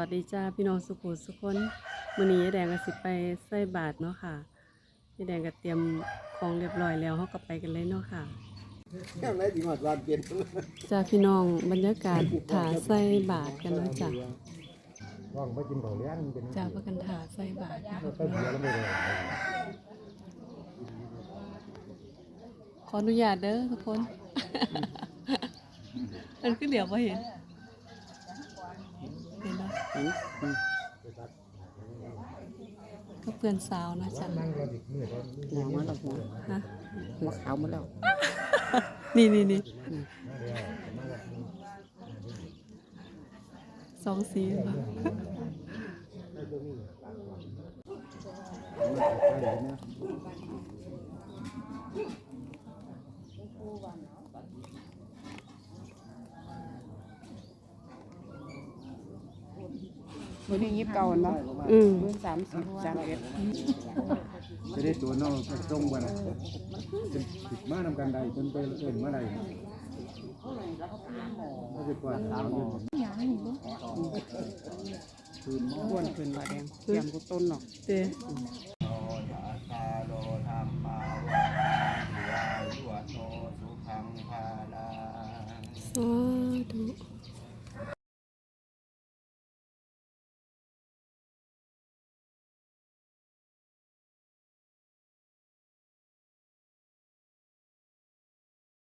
วัสดีจ้าพี่น้องสุขุสุขคนมื้อนี้ยายแดงก็สิไปใส่บาตรเนาะค่ะยายแดงก็เตรียมของเรียบร้อยแล้วเฮาก็ไปกันเลยเนาะค่ะแค่ไหนดีหมดวันเปลี่ยนจ้าพี่น้องบรรยากาศถาใส่บาตรกันเนาะจ้ะว่างไปกินของเลี้ยงเป็นจ้าพากันถาใส่บาตรเนาะก็เบียร์แล้วไม่ได้ขออนุญาตเด้อทุกคนมันคือเดี๋ยวบ่เห็นเห็นเนาะ ก็เพื่อนสาวนะจ้ะนั่งเราดิมือเราหนังมันออกหัวฮะหัวขาวหมดแล้ว นี่นี่นี่สองสีเห รอวันนี้ยิบเก่าเนาะอืมรุ่นสามสิบสามเอ็ดจะได้ตัวนอกไปส่งบ่นะเป็นติดมานำกันใดจนไปเอิ้นมาใดก็จะกว่าถามอยู่อ้วนขึ้นว่าแดงเตรียมกุต้นเนาะเต้ตาโลธรรมาวายุวโตสุขังภาลาสาธุ